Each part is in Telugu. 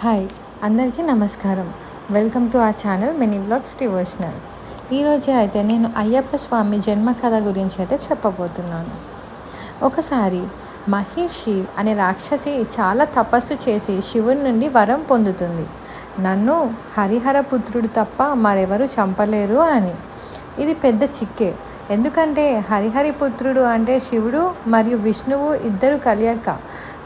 హాయ్ అందరికీ నమస్కారం. వెల్కమ్ టు ఆ ఛానల్ మినీ బ్లాగ్స్ డివోషనల్. ఈరోజే అయితే నేను అయ్యప్ప స్వామి జన్మ కథ గురించి అయితే చెప్పబోతున్నాను. ఒకసారి మహిషి అనే రాక్షసి చాలా తపస్సు చేసి శివుని నుండి వరం పొందుతుంది. నన్ను హరిహర పుత్రుడు తప్ప మరెవరు చంపలేరు అని. ఇది పెద్ద చిక్కే. ఎందుకంటే హరిహరి పుత్రుడు అంటే శివుడు మరియు విష్ణువు ఇద్దరు కలియక.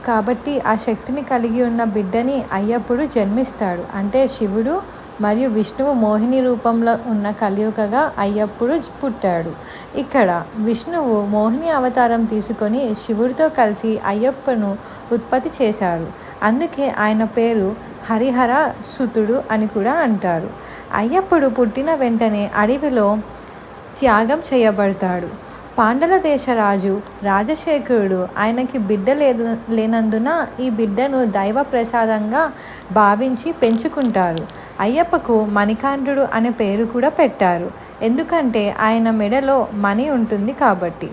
కాబట్టి ఆ శక్తిని కలిగి ఉన్న బిడ్డని అయ్యప్పుడు జన్మిస్తాడు. అంటే శివుడు మరియు విష్ణువు మోహిని రూపంలో ఉన్న కలియుగగా అయ్యప్పుడు పుట్టాడు. ఇక్కడ విష్ణువు మోహిని అవతారం తీసుకొని శివుడితో కలిసి అయ్యప్పను ఉత్పత్తి చేశాడు. అందుకే ఆయన పేరు హరిహర సుతుడు అని కూడా అంటారు. అయ్యప్పుడు పుట్టిన వెంటనే అడవిలో త్యాగం చేయబడతాడు. పాండల దేశరాజు రాజశేఖరుడు ఆయనకి బిడ్డ లేదు లేనందున ఈ బిడ్డను దైవ ప్రసాదంగా భావించి పెంచుకుంటారు. అయ్యప్పకు మణికాంఠుడు అనే పేరు కూడా పెట్టారు. ఎందుకంటే ఆయన మెడలో మణి ఉంటుంది కాబట్టి.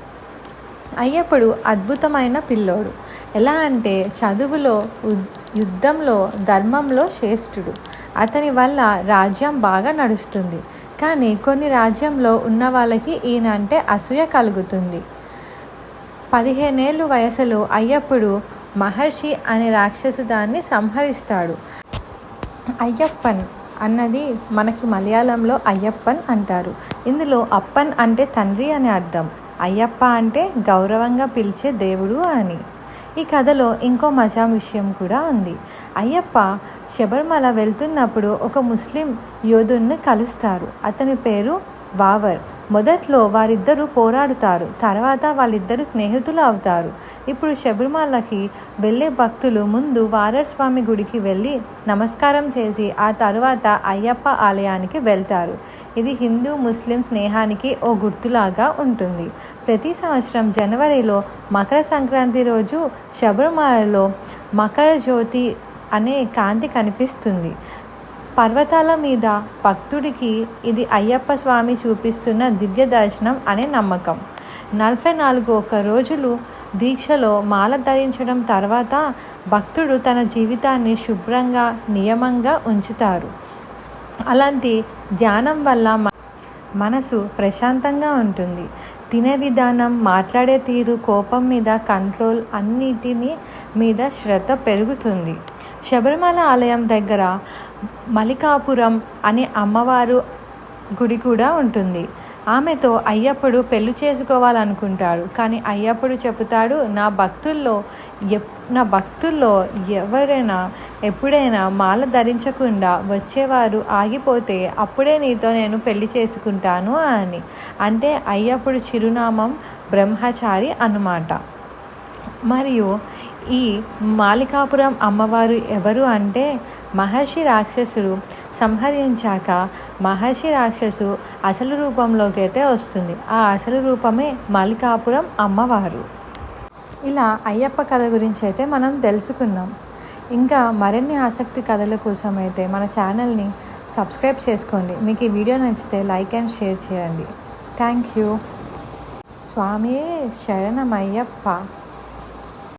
అయ్యప్పుడు అద్భుతమైన పిల్లోడు. ఎలా అంటే చదువులో యుద్ధంలో ధర్మంలో శ్రేష్ఠుడు. అతని వల్ల రాజ్యం బాగా నడుస్తుంది. కానీ కొన్ని రాజ్యంలో ఉన్న వాళ్ళకి ఈయన అంటే అసూయ కలుగుతుంది. పదిహేనేళ్ళు వయసులో అయ్యప్పుడు మహర్షి అనే రాక్షసు దాన్ని సంహరిస్తాడు. అయ్యప్పన్ అన్నది మనకి మలయాళంలో అయ్యప్పన్ అంటారు. ఇందులో అప్పన్ అంటే తండ్రి అని అర్థం. అయ్యప్ప అంటే గౌరవంగా పిలిచే దేవుడు అని. ఈ కథలో ఇంకో మజా విషయం కూడా ఉంది. అయ్యప్ప శబరిమల వెళ్తున్నప్పుడు ఒక ముస్లిం యోధుని కలుస్తారు. అతని పేరు వావర్. మొదట్లో వారిద్దరూ పోరాడుతారు తర్వాత వాళ్ళిద్దరు స్నేహితులు అవుతారు. ఇప్పుడు శబరిమలకి వెళ్ళే భక్తులు ముందు వారస్వామి గుడికి వెళ్ళి నమస్కారం చేసి ఆ తర్వాత అయ్యప్ప ఆలయానికి వెళ్తారు. ఇది హిందూ ముస్లిం స్నేహానికి ఓ గుర్తులాగా ఉంటుంది. ప్రతి సంవత్సరం జనవరిలో మకర సంక్రాంతి రోజు శబరిమలలో మకర జ్యోతి అనే కాంతి కనిపిస్తుంది. పర్వతాల మీద భక్తుడికి ఇది అయ్యప్ప స్వామి చూపిస్తున్న దివ్య దర్శనం అనే నమ్మకం. నలభై నాలుగు ఒక్క రోజులు దీక్షలో మాల ధరించడం తర్వాత భక్తుడు తన జీవితాన్ని శుభ్రంగా నియమంగా ఉంచుతారు. అలాంటి ధ్యానం వల్ల మనసు ప్రశాంతంగా ఉంటుంది. తినే విధానం మాట్లాడే తీరు కోపం మీద కంట్రోల్ అన్నిటిని మీద శ్రద్ధ పెరుగుతుంది. శబరిమల ఆలయం దగ్గర మలికాపురం అనే అమ్మవారు గుడి కూడా ఉంటుంది. ఆమెతో అయ్యప్పుడు పెళ్ళి చేసుకోవాలనుకుంటాడు. కానీ అయ్యప్పుడు చెబుతాడు నా భక్తుల్లో ఎప్ నా భక్తుల్లో ఎవరైనా ఎప్పుడైనా మాల ధరించకుండా వచ్చేవారు ఆగిపోతే అప్పుడే నీతో నేను పెళ్ళి చేసుకుంటాను అని. అంటే అయ్యప్పుడు చిరునామం బ్రహ్మచారి అన్నమాట. మరియు ఈ మాలికాపురం అమ్మవారు ఎవరు అంటే మహర్షి రాక్షసుడు సంహరించాక మహర్షి రాక్షసు అసలు రూపంలోకి అయితే వస్తుంది. ఆ అసలు రూపమే మాలికాపురం అమ్మవారు. ఇలా అయ్యప్ప కథ గురించి అయితే మనం తెలుసుకున్నాం. ఇంకా మరిన్ని ఆసక్తి కథల కోసం అయితే మన ఛానల్ని సబ్స్క్రైబ్ చేసుకోండి. మీకు ఈ వీడియో నచ్చితే లైక్ అండ్ షేర్ చేయండి. Thank you. స్వామియే శరణమయ్యప్ప.